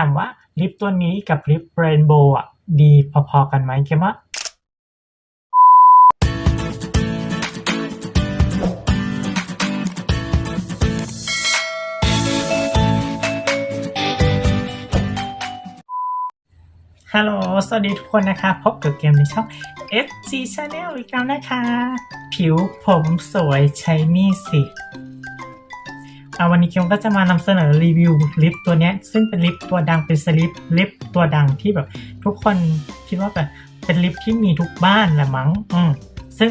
ามว่าลิปตัวนี้กับลิปเรนโบว์อะดีพอๆกันไหมเกมว่าฮัลโหล สวัสดีทุกคนนะคะ พบกับเกมในช่อง FG Channel อีกแล้วนะคะ ผิวผมสวยใช้นี่สิ อาวันนี้เกมก็จะมานำเสนอรีวิวลิปตัวนี้ซึ่งเป็นลิปตัวดังเป็นสลิปลิปตัวดังที่แบบทุกคนคิดว่าแบบเป็นลิปที่มีทุกบ้านแหละมั้งอืมซึ่ง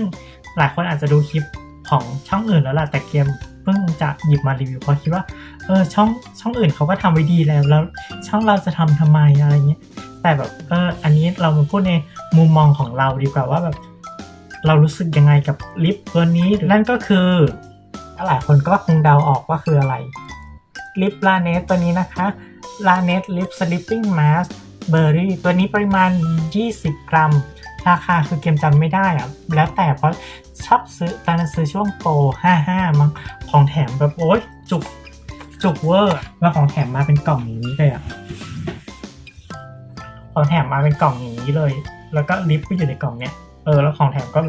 หลายคนอาจจะดูคลิปของช่องอื่นแล้วล่ะแต่เกมเพิ่งจะหยิบมารีวิวเพราะคิดว่าเออช่องช่องอื่นเขาก็ทำไว้ดีแล้วแล้ว ช่องเราจะทำทำไมอะไรเงี้ยแต่แบบเอออันนี้เรามาพูดในมุมมองของเราดีกว่าว่าแบบเรารู้สึกยังไงกับลิปตัวนี้นั่นก็คือ หลายคนก็คงเดาออกว่าคืออะไรลิปลาเนสตัวนี้นะคะลาเนสลิปสลิปปิ้งมาสเบอร์รี่ตัวนี้ปริมาณ 20 กรัม ราคาคือเกมจำไม่ได้อะแล้วแต่เพราะชอบซื้อตอนนั้นซื้อช่วงโปร 55 มั้งของแถมแบบโอ๊ยจุกจุกเวอร์แล้วของแถมมาเป็นกล่องอย่างนี้เลยอะของแถมมาเป็นกล่องอย่างนี้เลย แล้วก็ลิปก็อยู่ในกล่องเนี้ยเออแล้วของแถมก็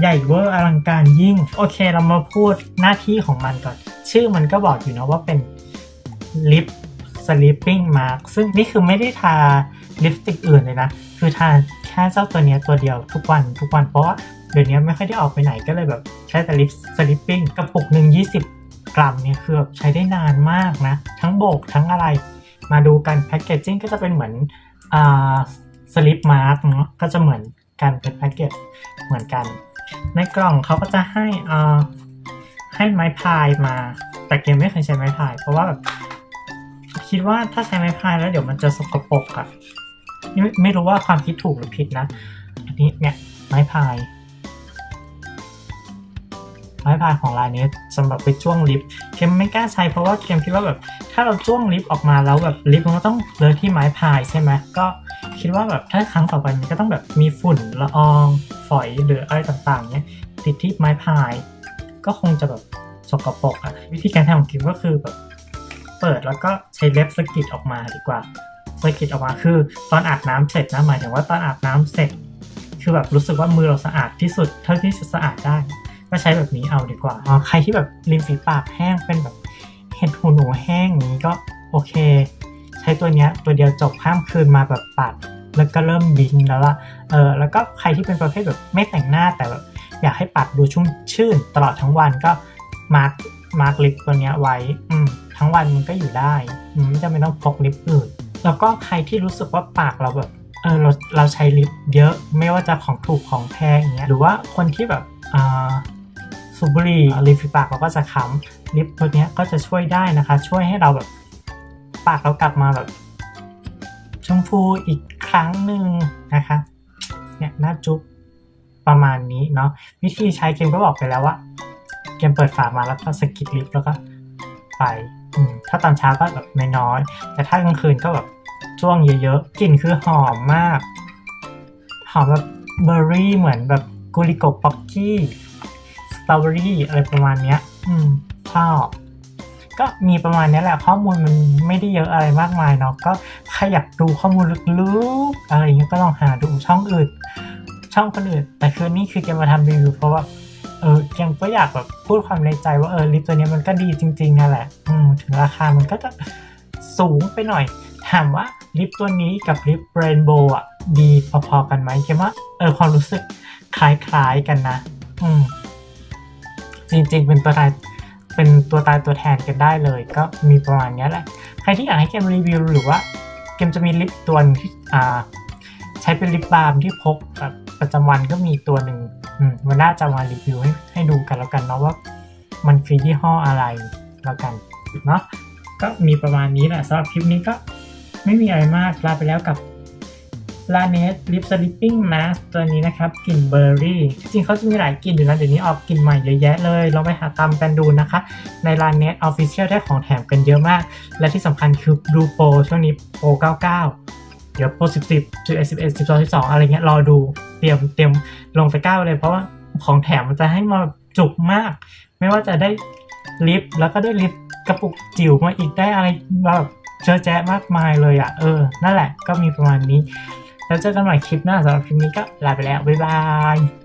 ใหญ่เวอร์อลังการยิ่ง โอเคเรามาพูดหน้าที่ของมันก่อน ชื่อมันก็บอกอยู่นะว่าเป็นลิป sleeping mask ซึ่งนี่คือไม่ได้ทาลิปสติกอื่นเลยนะ คือทาแค่เจ้าตัวเนี้ยตัวเดียวทุกวันทุกวันเพราะว่าเดี๋ยวนี้ไม่ค่อยได้ออกไปไหนก็เลยแบบใช้แต่ลิป sleeping กระปุกหนึ่ง20กรัมเนี่ยคือแบบใช้ได้นานมากนะ ทั้งโบกทั้งอะไร มาดูกันแพคเกจจิ้งก็จะเป็นเหมือนอ่าสลิปมาร์กเนาะก็จะเหมือนกันเป็นแพ็กเกจเหมือนกัน ในกล่องเขาก็จะให้อ่าให้ไม้พายมา แต่เกมไม่เคยใช้ไม้พาย เพราะว่าแบบคิดว่าถ้าใช้ไม้พายแล้วเดี๋ยวมันจะสกปรกอะไม่ไม่รู้ว่าความคิดถูกหรือผิดนะ อันนี้เนี่ยไม้พาย ไม้พายของลายนี้สำหรับไปจ้วงลิฟต์เกมไม่กล้าใช้เพราะว่าเกมคิดว่าแบบถ้าเราจ้วงลิฟต์ออกมาแล้วแบบลิฟต์มันก็ต้องเลอะที่ไม้พายใช่ไหมก็ คิดว่าแบบถ้าครั้งต่อไปมันก็ต้องแบบมีฝุ่นละอองฝอยหรืออะไรต่างๆเนี้ยติดที่ไม้พาย ก็คงจะแบบสกปรกอะวิธีการทำของกิมก็คือแบบเปิดแล้วก็ใช้เล็บสะกิดออกมาดีกว่าสะกิดออกมาคือ ตอนอาบน้ำเสร็จนะหมายถึงว่าตอนอาบน้ำเสร็จ คือแบบรู้สึกว่ามือเราสะอาดที่สุดเท่าที่จะสะอาดได้ ก็ใช้แบบนี้เอาดีกว่าอ๋อใครที่แบบริมฝีปากแห้งเป็นแบบเห็ดหูหนูแห้งอย่างนี้ก็โอเค ใช้ตัวเนี้ยตัวเดียวจบข้ามคืนมาแบบปัด แล้วก็เริ่มบินแล้วล่ะเออแล้วก็ใครที่เป็นประเภทแบบไม่แต่งหน้าแต่แบบอยากให้ปัดดูชุ่มชื่นตลอดทั้งวันก็มาร์กมาร์กลิปตัวเนี้ยไว้อืมทั้งวันมันก็อยู่ได้อืมไม่จำเป็นต้องพกลิปอื่น แล้วก็ใครที่รู้สึกว่าปากเราแบบเออเราเราใช้ลิปเยอะไม่ว่าจะของถูกของแพงอย่างเงี้ยหรือว่าคนที่แบบอ่าสูบบุหรี่ริมฝีปากเราก็จะค้ำลิปตัวเนี้ยก็จะช่วยได้นะคะ ช่วยให้เราแบบปากเรากลับมาแบบชมพูอีก รั้งหนึ่งนะคะเนี่ยหน้าจุ๊บประมาณนี้เนาะวิธีใช้เกมก็บอกไปแล้วว่าเกมเปิดฝามาแล้วก็สกิดลิปแล้วก็ไปถ้าตอนเช้าก็แบบน้อยๆแต่ถ้ากลางคืนก็แบบช่วงเยอะๆกลิ่นคือหอมมาก หอมแบบเบอร์รี่เหมือนแบบกุลิโกป๊อกกี้สตรอเบอรี่อะไรประมาณเนี้ย อืมชอบ ก็มีประมาณนี้แหละข้อมูลมันไม่ได้เยอะอะไรมากมายเนาะก็ใครอยากดูข้อมูลลึกๆอะไรเงี้ยก็ลองหาดูช่องอื่น ช่องคนอื่น แต่คือนี่คือเกมาทำรีวิวเพราะว่าเออเกก็อยากแบบพูดความในใจว่าเออลิปตัวนี้มันก็ดีจริงๆนั่นแหละอืมถึงราคามันก็จะสูงไปหน่อย ถามว่าลิปตัวนี้กับลิปเรนโบว์อะดีพอๆกันไหมเกว่าเออความรู้สึกคล้ายๆกันนะ อืมจริงๆเป็นตัวตาย เป็นตัวตายตัวแทนกันได้เลย ก็มีประมาณนี้แหละ ใครที่อยากให้เกมรีวิวหรือว่าเกมจะมีลิปตัวนึ่งที่อ่าใช้เป็นลิปบาล์มที่พกแบบประจำวันก็มีตัวหนึ่งวันหน้าจะมารีวิวให้ให้ดูกันแล้วกันเนาะว่ามันคือยี่ห้ออะไรแล้วกันเนาะก็มีประมาณนี้แหละสำหรับคลิปนี้ก็ไม่มีอะไรมากลาไปแล้วกับ ลาเนสลิปสลิปปิ้งมาสตัวนี้นะครับกลิ่นเบอร์รี่จริงเขาจะมีหลายกลิ่นอยู่นะเดี๋ยวนี้ออกกลิ่นใหม่เยอะแยะเลยลองไปหาตามกันดูนะคะ ในลาเนสออฟฟิเชียลได้ของแถมกันเยอะมาก และที่สำคัญคือดูโปรช่วงนี้โปร99 เดี๋ยวโปร10 10 11 11 12 12 อะไรเงี้ยรอดูเตรียมเตรียมลงตะกร้าไว้เลย เพราะว่าของแถมมันจะให้มาจุกมาก ไม่ว่าจะได้ลิปแล้วก็ได้ลิปกระปุกจิ๋วมาอีกได้อะไรแบบเจอแจ๊ะมากมายเลยอะ่ะเออ นั่นแหละก็มีประมาณนี้ แล้วเจอกันใหม่คลิปหน้าสำหรับคลิปนี้ก็ลาไปแล้ว บ๊ายบาย